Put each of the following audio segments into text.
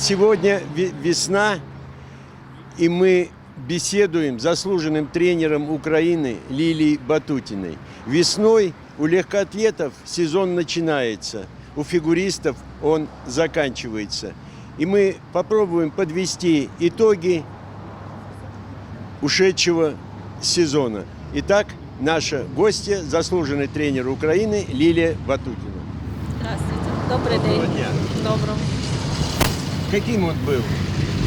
сегодня ве- весна, и мы беседуем с заслуженным тренером Украины Лилией Батутиной. Весной у легкоатлетов сезон начинается, у фигуристов он заканчивается. И мы попробуем подвести итоги ушедшего сезона. Итак, наша гостья, заслуженный тренер Украины Лилия Батутина. Здравствуйте. Доброго день. дня. Доброго. Каким он был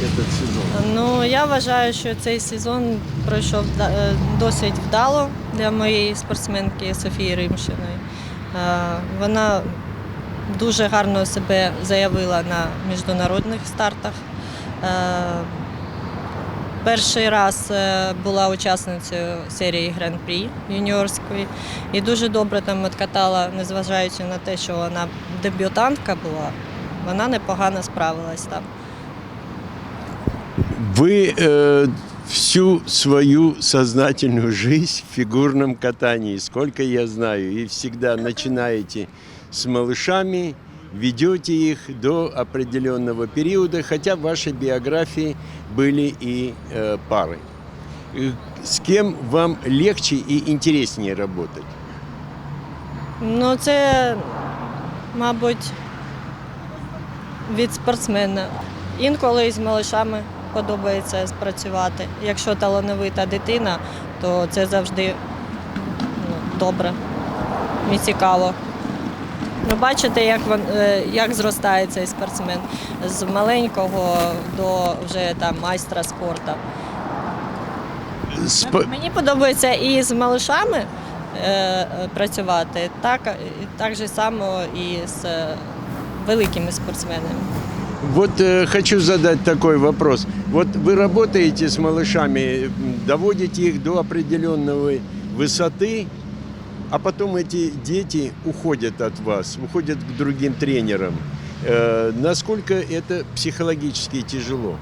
этот сезон? Ну я вважаю, що цей сезон пройшов е, досить вдало для моєї спортсменки Софії Римшиної. Е, Вона дуже гарно себе заявила на міжнародних стартах. Е, Перший раз була учасницею серії Гран-прі юніорської і дуже добре там відкатала, незважаючи на те, що вона дебютантка була, вона непогано справилась там. Вы э, всю свою сознательную жизнь в фигурном катании, сколько я знаю, и всегда начинаете с малышами, ведете их до определенного периода, хотя в вашей биографии были и э, пары. С кем вам легче и интереснее работать? Ну, це, мабуть, від спортсмена. Інколи з малишами подобається спрацювати. Якщо талановита дитина, то це завжди ну, добре і цікаво. Ви бачите, як, він, е, як зростає цей спортсмен з маленького до вже там майстра спорту. Сп- Мені подобається і з малышами е, е, працювати, так, так же само і з великими спортсменами. Вот э, хочу задать такой вопрос. Вот вы работаете с малышами, доводите их до определенной высоты, а потом эти дети уходят от вас, уходят к другим тренерам. Э, насколько это психологически тяжело?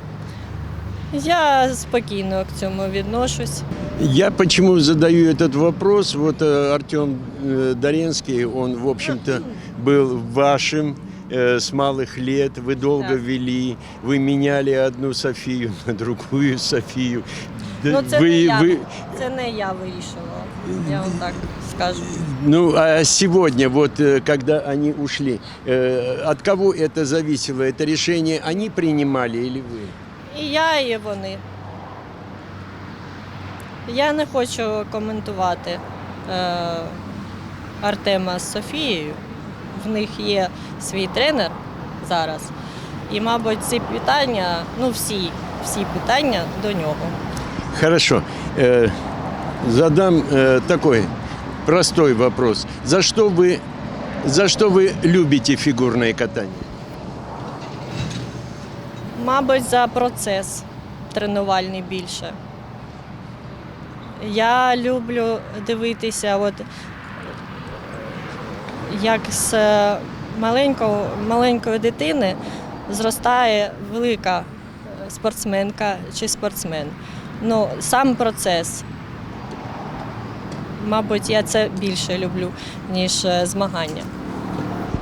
Я спокійно к цьому відношусь. Я почему задаю этот вопрос? Вот э, Артем э, Доренский, он, в общем-то, был вашим э, с малых лет. Вы долго Так. вели, вы меняли одну Софию на другую Софию. Да Ну, це, вы- не я, вы- це не я вирішувала, я вам так скажу. ну, а сегодня, вот э, когда они ушли, э, от кого это зависело? Это решение они принимали или вы? І я, і вони. Я не хочу коментувати е, Артема з Софією. В них є свій тренер зараз. І, мабуть, ці питання, ну всі, всі питання до нього. Хорошо. Э, задам э, такой простой вопрос. За что вы, за что вы любите фигурное катание? Мабуть, за процес тренувальний більше. Я люблю дивитися, от, як з маленького, маленької дитини зростає велика е, спортсменка чи спортсмен. Ну, сам процес. Мабуть, я це більше люблю, ніж е, змагання.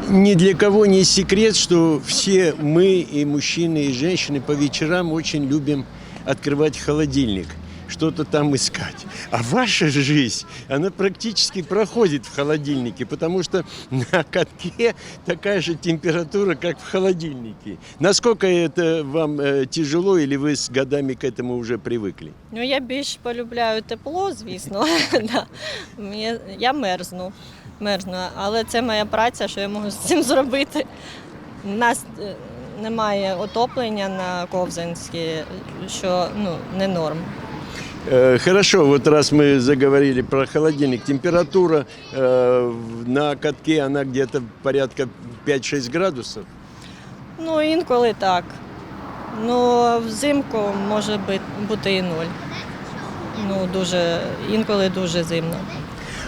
Ни для кого не секрет, что все мы, и мужчины, и женщины, по вечерам очень любим открывать холодильник, что-то там искать. А ваша жизнь, она практически проходит в холодильнике, потому что на катке такая же температура, как в холодильнике. Насколько это вам э, тяжело, или вы с годами к этому уже привыкли? Ну, я більш полюбляю тепло, звісно. Да. Мені- Я мерзну. мерзну, але це моя праця, що я можу з цим зробити. У нас е, немає отоплення на Ковзанській, що ну, не норм. Э, Хорошо, вот раз мы заговорили про холодильник, температура э, в- на катке, она где-то порядка 5-6 градусов. Ну, інколи так. Ну, взимку може бути, бути і ноль. Ну, дуже, інколи дуже зимно.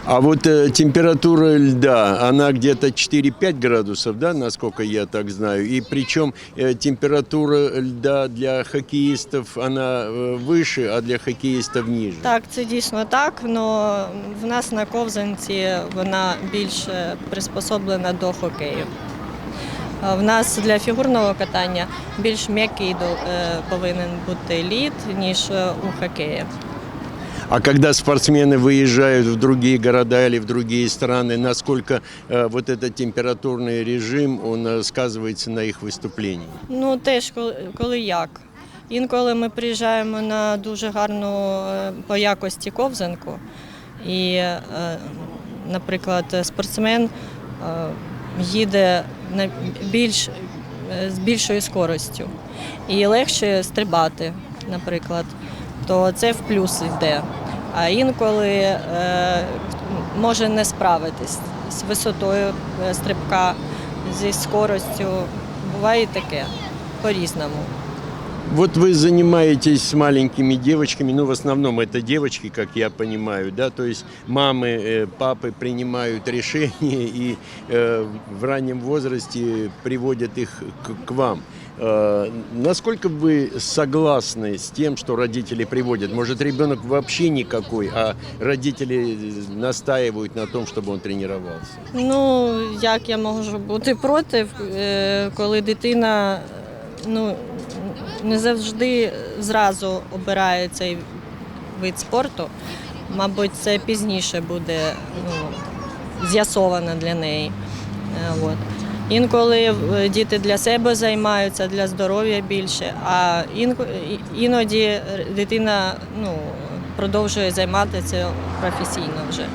А вот э, температура льда, она где-то 4-5 градусов, да, насколько я так знаю. И причем э, температура льда для хоккеистов, она э, выше, а для хоккеистов ниже. Так, це дійсно так, але в нас на ковзанці вона більш приспособлена до хокею. А В нас для фігурного катання більш м'який до- е, повинен бути лід, ніж е, у хокеї. А когда спортсмены выезжают в другие города или в другие страны, насколько э, вот этот температурный режим, он э, сказывается на их выступлении? Ну, теж коли, коли як. Інколи ми приїжджаємо на дуже гарну е, по якості ковзанку, і, е, наприклад, спортсмен е, їде на більш, е, з більшою скоростю і легше стрибати, наприклад, то це в плюс йде. А інколи е, може не справитись з висотою е, стрибка, зі скоростю. Буває і таке по-різному. Вот вы занимаетесь с маленькими девочками, ну в основном это девочки, как я понимаю, да, то есть мамы, э, папы принимают решения и э, в раннем возрасте приводят их к, к вам. Э, насколько вы согласны с тем, что родители приводят? Может, ребенок вообще никакой, а родители настаивают на том, чтобы он тренировался? Ну, як я можу бути проти, е, коли дитина е, ну, не завжди зразу обирає цей вид спорту. Мабуть, це пізніше буде ну, з'ясовано для неї. Е, От. Інколи е, діти для себе займаються, для здоров'я більше, а іноді дитина ну, продовжує займатися професійно вже.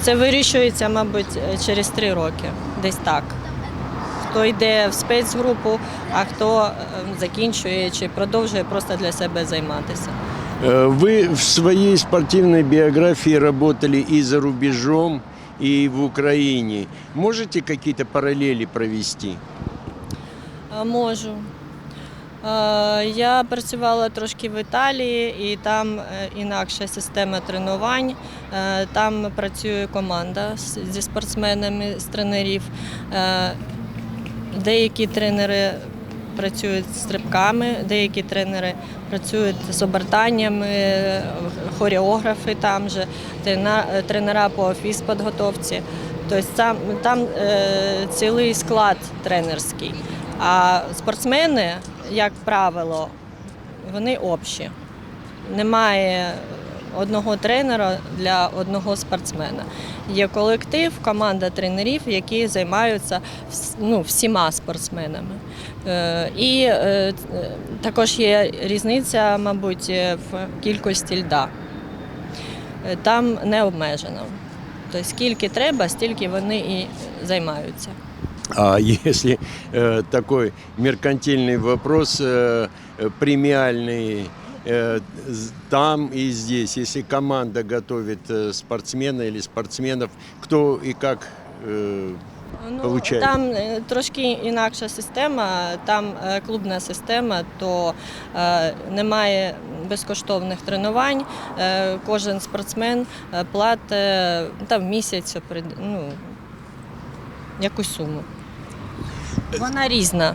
Це вирішується, мабуть, через три роки, десь так. Хто йде в спецгрупу, а хто е, закінчує чи продовжує просто для себе займатися. Вы в своей спортивной биографии работали и за рубежом, и в Украине. Можете какие-то параллели провести? Можу. Я працювала трошки в Італії, і там е, інакша система тренувань. Е, Там працює команда зі спортсменами, з тренерів. Е, Деякі тренери працюють з стрибками, деякі тренери працюють з обертаннями, хореографи там же, тренера по фізподготовці. Тобто там, там е, цілий склад тренерський. А спортсмени, як правило, вони общі. Немає одного тренера для одного спортсмена. Є колектив, команда тренерів, які займаються вс- ну, всіма спортсменами. Е, І е, т- також є різниця, мабуть, в кількості льда. Е, Там не обмежено. Тобто скільки треба, стільки вони і займаються. А если э, такой меркантильный вопрос, э, э, премиальный э, з- там и здесь, если команда готовит э, спортсмена или спортсменов, кто и как э, Ну, Получає. Там трошки інакша система, там е, клубна система, то е, немає безкоштовних тренувань. Е, кожен спортсмен платить там місяць ну, якусь суму. Вона різна.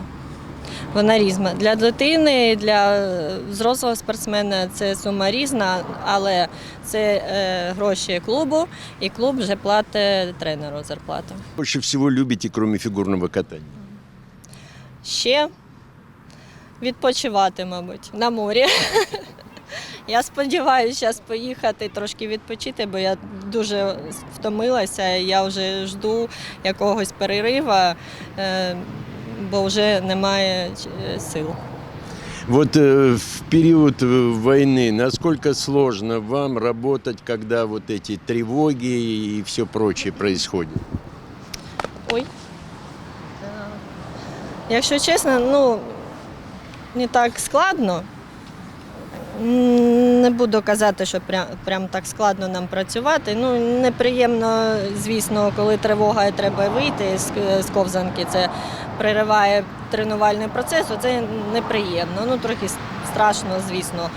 Вона різна. Для дитини, для е, взрослого спортсмена це сума різна, але це е, гроші клубу, і клуб вже платить тренеру зарплату. больше всего любите, кроме фигурного катания? Ще відпочивати, мабуть, на морі. Я сподіваюся зараз поїхати трошки відпочити, бо я дуже втомилася. Я вже жду якогось перерива, е, бо вже немає е, сил. Вот э, в период э, войны насколько сложно вам работать, когда вот эти тревоги и все прочее происходит? Ой. Е, Якщо чесно, ну не так складно. Не буду казати, що прям, прям так складно нам працювати. Ну, неприємно, звісно, коли тривога і треба вийти з, з ковзанки, це перериває тренувальний процес, це неприємно. Ну, трохи страшно, звісно.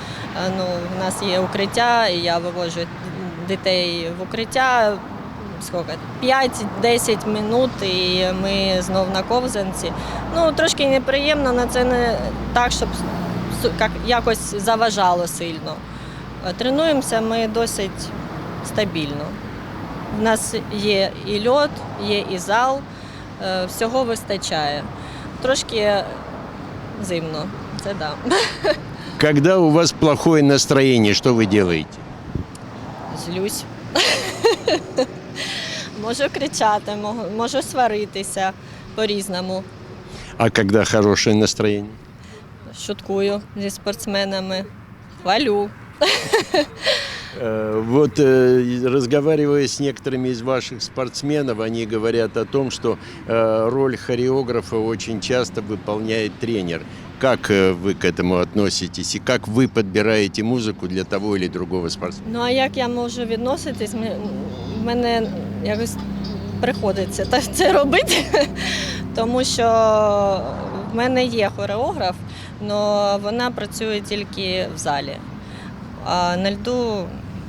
Е, Ну, у нас є укриття, і я вивожу дітей в укриття скільки, 5-10 минут, і ми знов на ковзанці. Ну, трошки неприємно, але це не так, щоб якось заважало сильно. Е, Тренуємося ми досить стабільно. У нас є і льот, є і зал, е, всього вистачає. трошки зимно. Це да. Когда у вас плохое настроение, что вы делаете? Злюсь. можу кричати, можу сваритися по-різному. А когда хорошее настроение? Шуткую зі спортсменами, хвалю. Э, Вот э, разговаривая с некоторыми из ваших спортсменов, они говорят о том, что э, роль хореографа очень часто выполняет тренер. Как э, вы к этому относитесь и как вы подбираете музыку для того или другого спортсмена? Ну а як я можу відноситись? М- В мене якось приходиться та- це робити, тому що в мене є хореограф, Але вона працює тільки в залі. А на льду,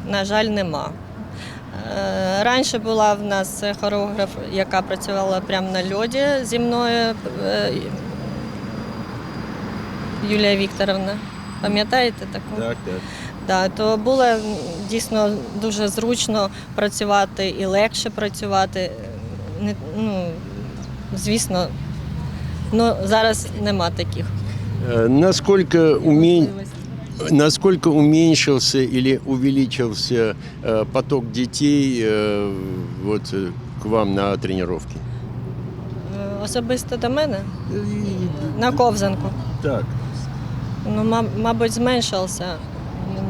на жаль, нема. Е, Раніше була в нас хореограф, яка працювала прямо на льоді зі мною. е, Юлія Вікторовна. Пам'ятаєте таку? так. Да, то було дійсно дуже зручно працювати і легше працювати. Не, ну, звісно, ну, зараз нема таких. Э, Насколько, умень... можливостей. Насколько уменьшился или увеличился э, поток детей э, вот, э, к вам на тренировки? Е, Особисто до мене на ковзанку. Так. Ну, ма- мабуть, зменшився,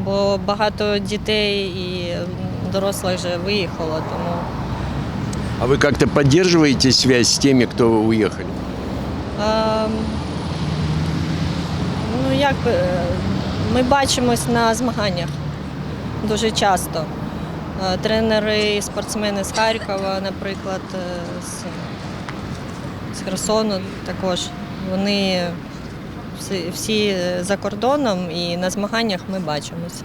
бо багато дітей і м, дорослих вже виїхало, тому А вы как-то поддерживаете связь с теми, кто уехали? Ем, Ну, як е, ми бачимось на змаганнях дуже часто. Е, Тренери, спортсмени з Харкова, наприклад, е, з, з Херсону також. Вони всі, всі за кордоном і на змаганнях ми бачимось.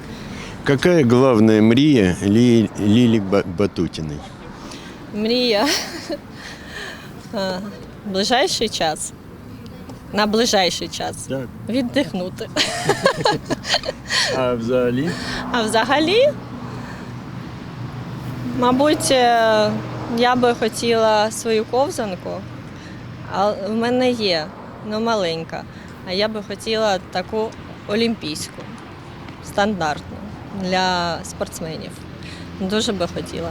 Какая главная мрия Ли- Лили Ба- Батутиной? Мрія. Ближайший час. На ближайший час. Так. Віддихнути. А взагалі? А взагалі, мабуть, е, я би хотіла свою ковзанку, а в мене є, ну маленька. А я би хотіла таку олімпійську, стандартну для спортсменів. Дуже би хотіла.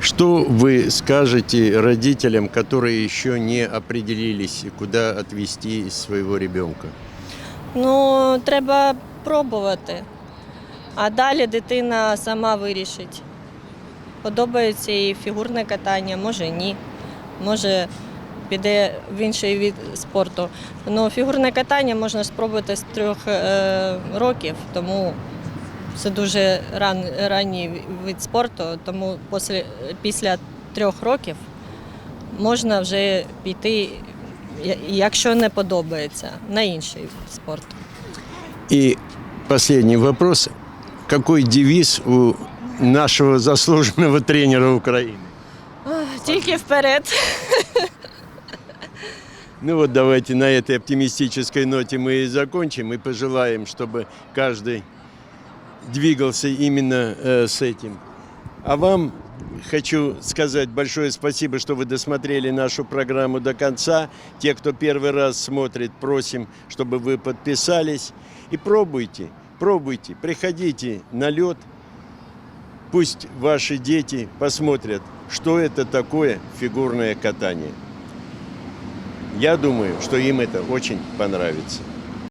Что вы скажете родителям, которые еще не определились, куда отвезти своего ребенка? Ну, треба пробувати. А далі дитина сама вирішить. Подобається їй фігурне катання, може ні. Може піде в інший від спорту. Ну, фігурне катання можна спробувати з трьох е, років, тому це дуже ран, ранній вид спорту, тому після, після трьох років можна вже піти, я- якщо не подобається, на інший вид спорту. И последний вопрос. Какой девиз у нашего заслуженного тренера Украины? Ах, Тільки вперед. Ну вот давайте на этой оптимистической ноте мы и закончим и пожелаем, чтобы каждый двигался именно э, с этим. А вам хочу сказать большое спасибо, что вы досмотрели нашу программу до конца. Те, кто первый раз смотрит, просим, чтобы вы подписались и пробуйте, пробуйте, приходите на лед. Пусть ваши дети посмотрят, что это такое фигурное катание. Я думаю, что им это очень понравится.